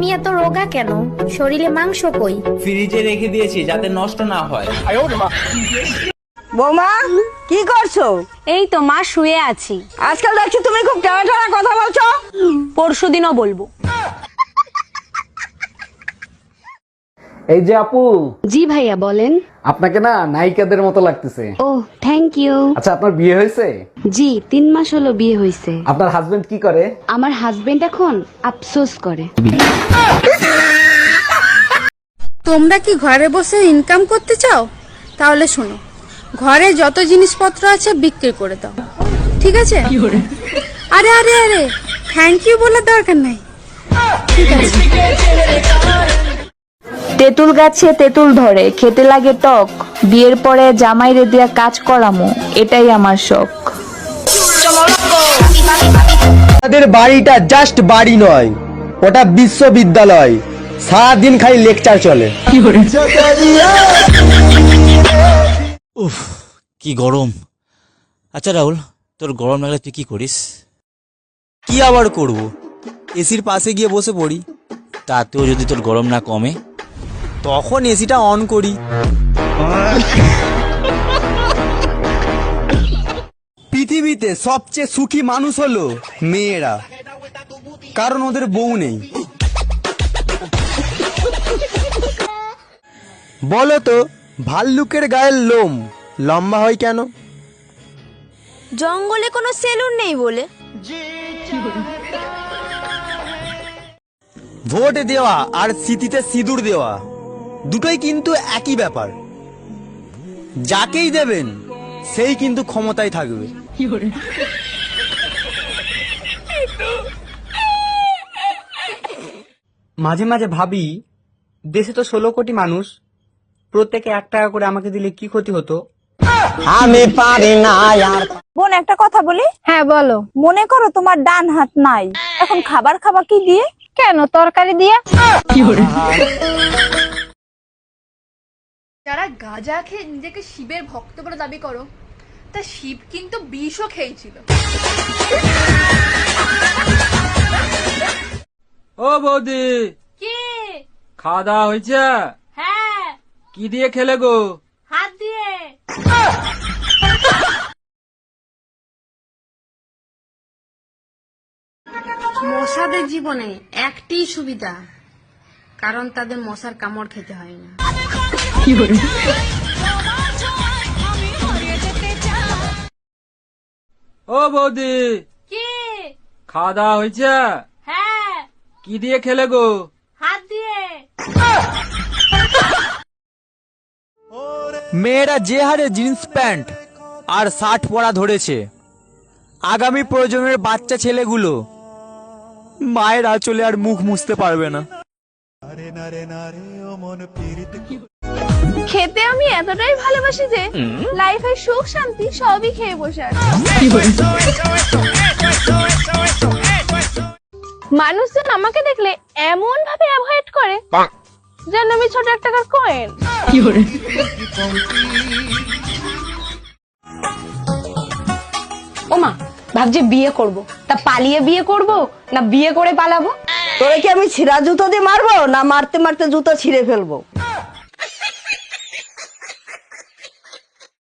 আমি এত রোগা কেন? শরীরে মাংস কই? ফ্রিজে রেখে দিয়েছি যাতে নষ্ট না হয়। বৌমা কি করছ? এই তো মা শুয়ে আছি। আজকাল দেখছি তুমি খুব টানা টানা কথা বলছো। পরশু দিনও বলব। এই যে আপু জি ভাইয়া বলেন। আপনাকে না নায়িকাদের মতো লাগতেছে। ও থ্যাংক ইউ আচ্ছা আপনার বিয়ে হয়েছে? জি তিন মাস হলো বিয়ে হয়েছে। আপনার হাজবেন্ড কি করে? আমার হাজবেন্ড এখন আফসোস করে। তোমরা কি ঘরে বসে ইনকাম করতে চাও? তাহলে শোনো ঘরে যত জিনিসপত্র আছে বিক্রি করে দাও। ঠিক আছে? আরে আরে আরে থ্যাংক ইউ বলার দরকার নাই। ঠিক আছে। তেঁতুল গাছে তেঁতুল ধরে খেতে লাগে টক। বিয়ের পরে জামাইরে দিয়া কাজ করামো এটাই আমার শখ। আমাদের বাড়িটা জাস্ট বাড়ি নয় ওটা বিশ্ববিদ্যালয়। সারাদিন খালি লেকচার চলে। উফ কি গরম। আচ্ছা রাহুল তোর গরম লাগলে তুই কি করিস? কি আবার করব? এসির পাশে গিয়ে বসে পড়ি। তাতেও যদি তোর গরম না কমে তখন এসিটা অন করি। পৃথিবীতে সবচেয়ে সুখী মানুষ হলো মেয়েরা। কারণ ওদের বউ নেই। বলো তো ভাল্লুকের গায়ের লোম লম্বা হয় কেন? জঙ্গলে কোনো সেলুন নেই বলে। ভোট দেওয়া আর স্মৃতিতে সিঁদুর দেওয়া। দুটোই কিন্তু একই ব্যাপার। যাকেই দেবেন সেই কিন্তু ক্ষমতায় থাকবে। মাঝে মাঝে ভাবি দেশে তো ষোলো কোটি মানুষ প্রত্যেকে এক টাকা করে আমাকে দিলে কি ক্ষতি হতো? আমি পারি না আর বোন একটা কথা বলি। হ্যাঁ বলো। মনে করো তোমার ডান হাত নাই। এখন খাবার খাবা কি দিয়ে? কেন তরকারি দিয়ে? যারা গাঁজা খেয়ে নিজেকে শিবের ভক্ত বলে দাবি করো তা শিব কিন্তু বিষও খেয়েছিল। ও বৌদি! কি? খাওয়া দাওয়া হয়েছে? হ্যাঁ। কি দিয়ে খেলে গো? হাত দিয়ে। মশাদের জীবনে একটি সুবিধা কারণ তাদের মশার কামড় খেতে হয় না। ও বৌদি। কি? খাওয়া দাওয়া হয়েছে? হ্যাঁ। কি দিয়ে খেলে গো? হাত দিয়ে। মেয়েরা যে হারে জিন্স প্যান্ট আর শার্ট পরা ধরেছে। আগামী প্রজন্মের বাচ্চা ছেলেগুলো মায়ের আঁচলে আর মুখ মুছতে পারবে না। খেতে আমি এতটাই ভালোবাসি যে লাইফের সুখ শান্তি সবই খেয়ে বসে মানুষজন আমাকে দেখলে এমন ভাবে অ্যাভয়েড করে যেন আমি ছোট এক টাকার কয়েন ওমা ভাবছি বিয়ে করব। তা পালিয়ে বিয়ে করব না বিয়ে করে পালাবো? তোরে কি আমি ছিঁড়া জুতো দিয়ে মারবো না মারতে মারতে জুতো ছিঁড়ে ফেলব?